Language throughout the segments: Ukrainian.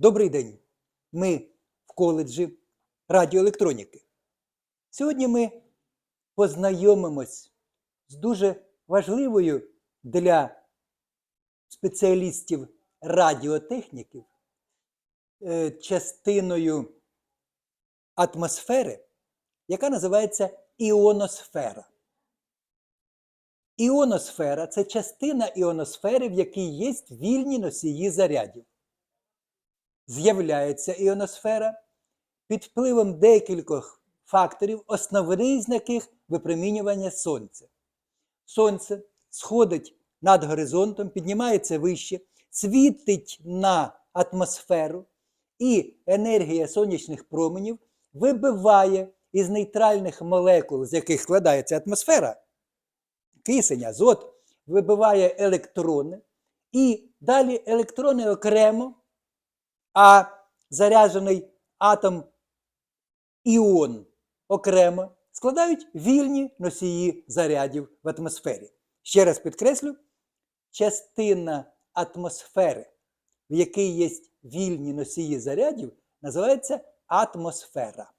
Добрий день! Ми в коледжі радіоелектроніки. Сьогодні ми познайомимось з дуже важливою для спеціалістів радіотехніків е, частиною атмосфери, яка називається іоносфера. Іоносфера це частина іоносфери, в якій є вільні носії зарядів. З'являється іоносфера. Під впливом декількох факторів, основний з яких випромінювання сонця. Сонце сходить над горизонтом, піднімається вище, світить на атмосферу, і енергія сонячних променів вибиває із нейтральних молекул, з яких складається атмосфера, кисень, азот, вибиває електрони, і далі електрони окремо, а заряджений атом іон окремо складають вільні носії зарядів в атмосфері. Ще раз підкреслю, частина атмосфери, в якій є вільні носії зарядів, називається атмосфера.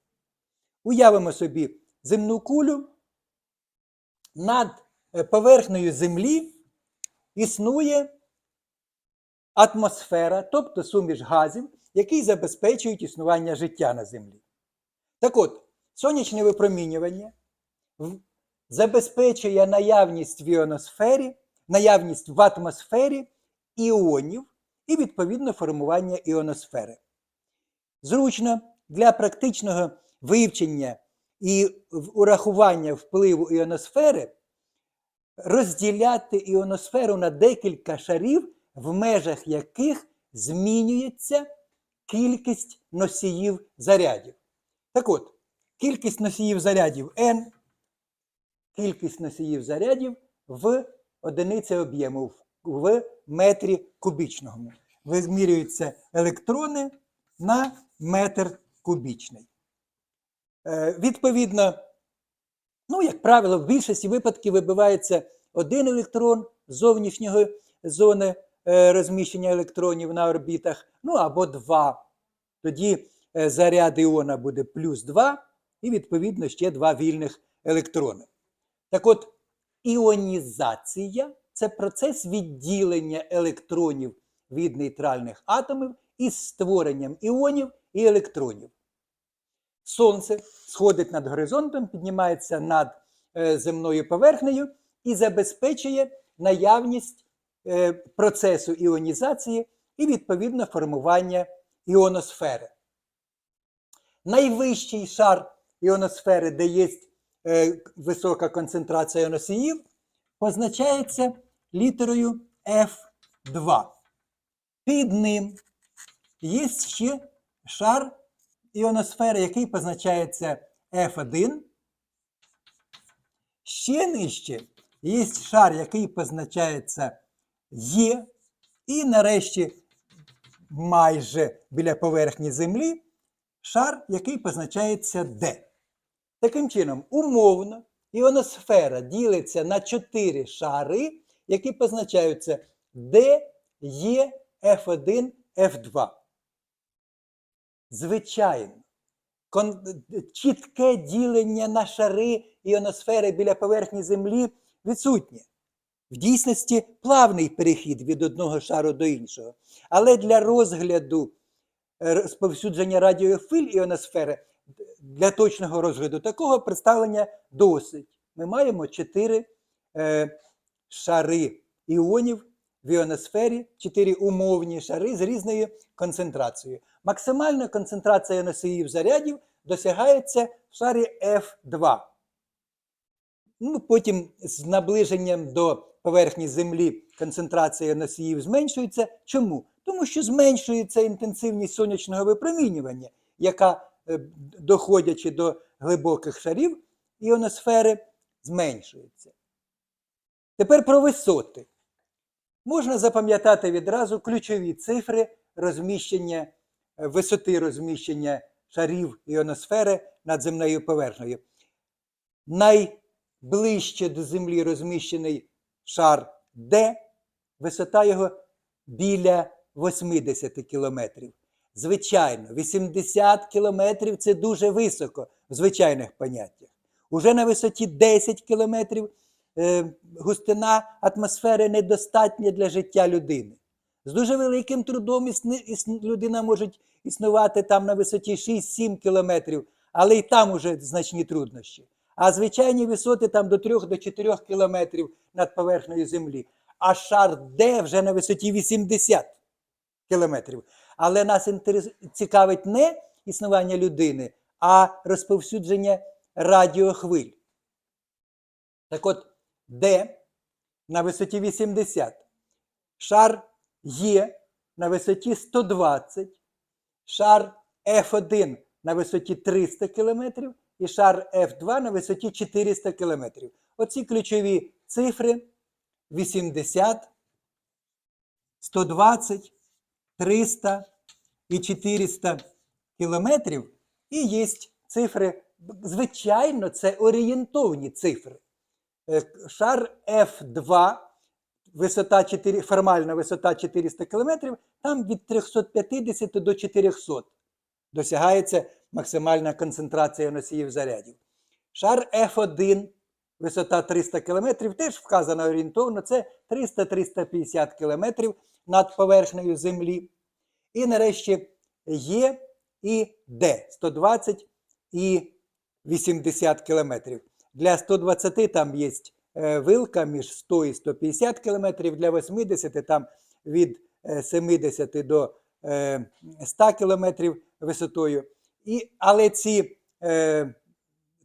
Уявимо собі земну кулю над е, поверхнею Землі існує атмосфера, тобто суміш газів, які забезпечують існування життя на Землі. Так от, сонячне випромінювання забезпечує наявність в іоносфері, наявність в атмосфері іонів і відповідно формування іоносфери. Зручно для практичного вивчення і урахування впливу іоносфери розділяти іоносферу на декілька шарів, в межах яких змінюється кількість носіїв зарядів. Так от, кількість носіїв зарядів n, кількість носіїв зарядів в одиниці об'єму в- метрі кубічному. Вимірюються електрони на метр кубічний. Е, Відповідно, ну, як правило, в більшості випадків вибивається один електрон з зовнішньої зони розміщення електронів на орбітах, ну або два. Тоді е, заряд іона буде плюс 2, і відповідно ще два вільних електрони. Так от, іонізація це процес відділення електронів від нейтральних атомів із створенням іонів і електронів. Сонце сходить над горизонтом, піднімається над е, земною поверхнею і забезпечує наявність е, процесу іонізації і відповідно формування іоносфери. Найвищий шар іоносфери, де є е, висока концентрація носіїв, позначається літерою F2. Під ним є ще шар іоносфери, який позначається F1. Ще нижче є шар, який позначається Е. І нарешті, майже біля поверхні Землі, шар, який позначається Д. Таким чином, умовно, іоносфера ділиться на чотири шари, які позначаються D, Е, F1, F2. Звичайно, чітке ділення на шари іоносфери біля поверхні Землі відсутнє. В дійсності плавний перехід від одного шару до іншого. Але для розгляду е, розповсюдження радіохвиль іоносфери для точного розгляду такого представлення досить. Ми маємо чотири е, шари іонів в іоносфері, чотири умовні шари з різною концентрацією. Максимальна концентрація носіїв зарядів досягається в шарі F2. Ну, потім з наближенням до поверхні Землі концентрація носіїв зменшується. Чому? Тому що зменшується інтенсивність сонячного випромінювання, яка, е, доходячи до глибоких шарів іоносфери, зменшується. Тепер про висоти. Можна запам'ятати відразу ключові цифри розміщення, е, висоти розміщення шарів іоносфери над земною поверхнею. Найближче до Землі розміщений шар Д, висота його біля 80 кілометрів. Звичайно, 80 кілометрів це дуже високо в звичайних поняттях. Уже на висоті 10 кілометрів е, густина атмосфери недостатня для життя людини. З дуже великим трудом людина може існувати там на висоті 6-7 кілометрів, але і там уже значні труднощі. А звичайні висоти там до 3-4 кілометрів над поверхнею землі. А шар Д вже на висоті 80 кілометрів. Але нас цікавить не існування людини, а розповсюдження радіохвиль. Так от, Д на висоті 80, шар Є на висоті 120, шар F1 на висоті 300 км і шар F2 на висоті 400 км. Оці ключові цифри 80, 120, 300 і 400 кілометрів. І є цифри, звичайно, це орієнтовні цифри. Е, Шар F2, висота 4, формальна висота 400 км, там від 350 до 400 досягається максимальна концентрація носіїв зарядів. Шар F1, висота 300 км, теж вказано орієнтовно, це 300-350 км над поверхнею Землі. І нарешті Є і Д 120 і 80 км. Для 120 там є е, вилка між 100 і 150 км, для 80 там від е, 70 до е, 100 км висотою. І, але ці е,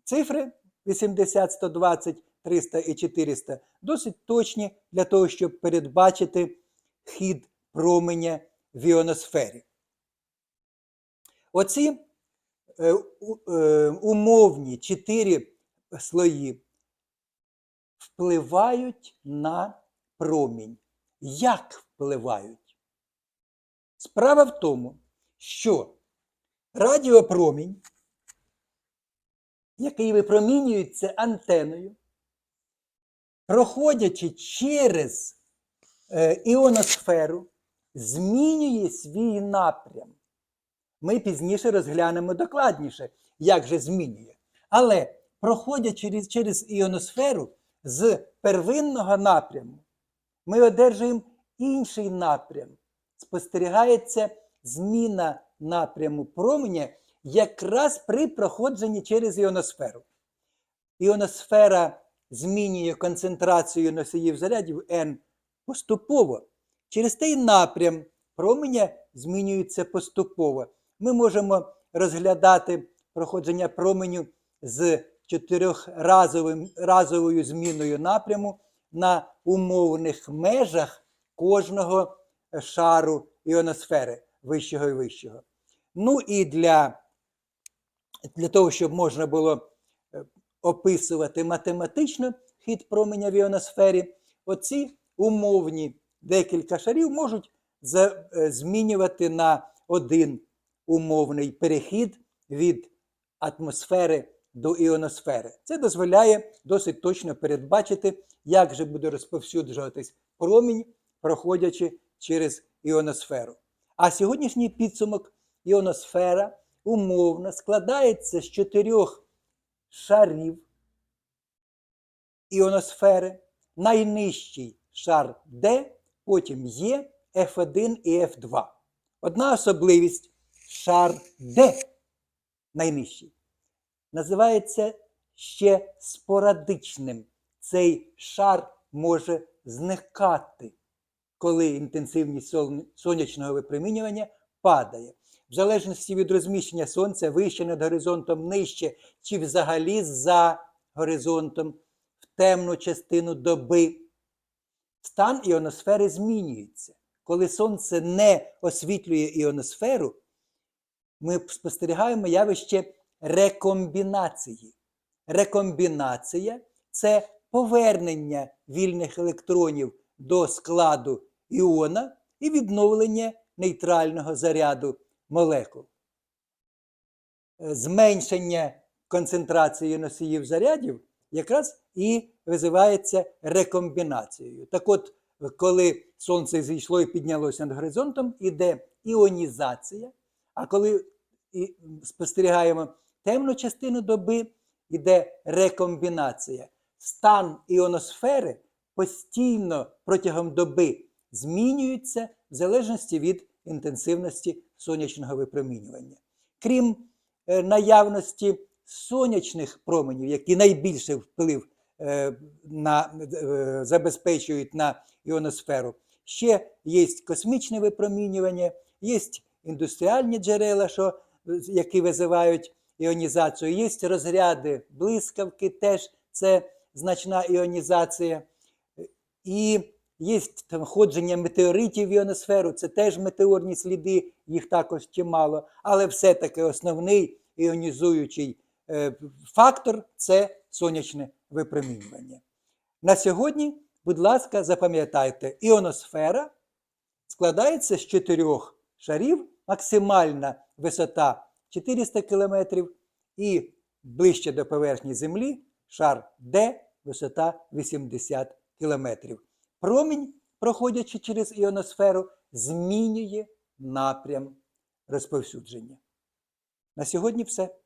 цифри 80, 120, 300 і 400 досить точні для того, щоб передбачити хід променя в іоносфері. Оці е, е, умовні чотири слої впливають на промінь. Як впливають? Справа в тому, що радіопромінь, який випромінюється антеною, проходячи через е, іоносферу, змінює свій напрям. Ми пізніше розглянемо докладніше, як же змінює. Але проходячи через, через іоносферу з первинного напряму, ми одержуємо інший напрям. Спостерігається зміна напряму променя якраз при проходженні через іоносферу. Іоносфера змінює концентрацію носіїв зарядів N поступово. Через той напрям променя змінюється поступово. Ми можемо розглядати проходження променю з чотирьохразовим разовою зміною напряму на умовних межах кожного шару іоносфери вищого і вищого. Ну і для, для того, щоб можна було е, описувати математично хід променя в іоносфері, оці умовні декілька шарів можуть е, змінювати на один умовний перехід від атмосфери до іоносфери. Це дозволяє досить точно передбачити, як же буде розповсюджуватись промінь, проходячи через іоносферу. А сьогоднішній підсумок іоносфера умовно складається з чотирьох шарів іоносфери. Найнижчий шар Д, потім Є, F1 і F2. Одна особливість шар Д найнижчий називається ще спорадичним. Цей шар може зникати, коли інтенсивність сонячного випромінювання падає. В залежності від розміщення сонця вище над горизонтом нижче, чи взагалі за горизонтом в темну частину доби. Стан іоносфери змінюється. Коли сонце не освітлює іоносферу, ми спостерігаємо явище рекомбінації. Рекомбінація це повернення вільних електронів до складу іона і відновлення нейтрального заряду молекул. Е, Зменшення концентрації носіїв зарядів якраз і визивається рекомбінацією. Так от, коли сонце зійшло і піднялося над горизонтом, іде іонізація, А коли спостерігаємо темну частину доби, йде рекомбінація. Стан іоносфери постійно протягом доби змінюється в залежності від інтенсивності сонячного випромінювання. Крім е, наявності сонячних променів, які найбільше вплив е, на, е, забезпечують на іоносферу, ще є космічне випромінювання, є індустріальні джерела, що, які визивають іонізацію, є розряди блискавки, теж це значна іонізація. І є там ходження метеоритів в іоносферу, це теж метеорні сліди, їх також чимало. Але все-таки основний іонізуючий е, фактор це сонячне випромінювання. На сьогодні, будь ласка, запам'ятайте, іоносфера складається з чотирьох шарів, максимальна висота 400 км і ближче до поверхні Землі шар Д, висота 80 км. Промінь, проходячи через іоносферу, змінює напрям розповсюдження. На сьогодні все.